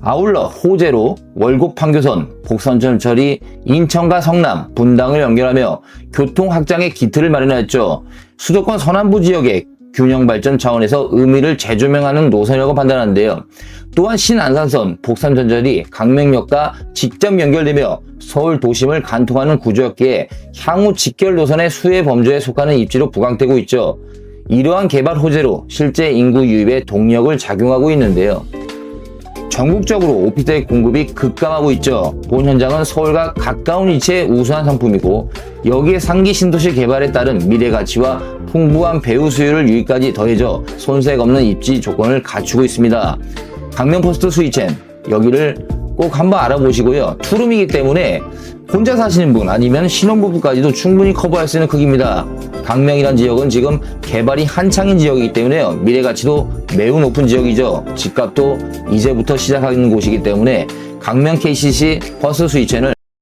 아울러 호재로 월곡 판교선, 복선전철이 인천과 성남, 분당을 연결하며 교통 확장의 기틀을 마련하였죠. 수도권 서남부 지역의 균형 발전 차원에서 의미를 재조명하는 노선이라고 판단하는데요. 또한 신안산선, 복산전철이 강명역과 직접 연결되며 서울 도심을 관통하는 구조였기에 향후 직결 노선의 수혜 범주에 속하는 입지로 부각되고 있죠. 이러한 개발 호재로 실제 인구 유입에 동력을 작용하고 있는데요. 전국적으로 오피스텔 공급이 급감하고 있죠. 본 현장은 서울과 가까운 위치에 우수한 상품이고 여기에 상기 신도시 개발에 따른 미래 가치와 풍부한 배우 수요를 유입까지 더해져 손색 없는 입지 조건을 갖추고 있습니다. 강명포스트 스위첸 여기를 꼭 한번 알아보시고요. 투룸이기 때문에 혼자 사시는 분 아니면 신혼부부까지도 충분히 커버할 수 있는 크기입니다. 강명이란 지역은 지금 개발이 한창인 지역이기 때문에요. 미래 가치도 매우 높은 지역이죠. 집값도 이제부터 시작하는 곳이기 때문에 강명 KCC 퍼스트 스위첸을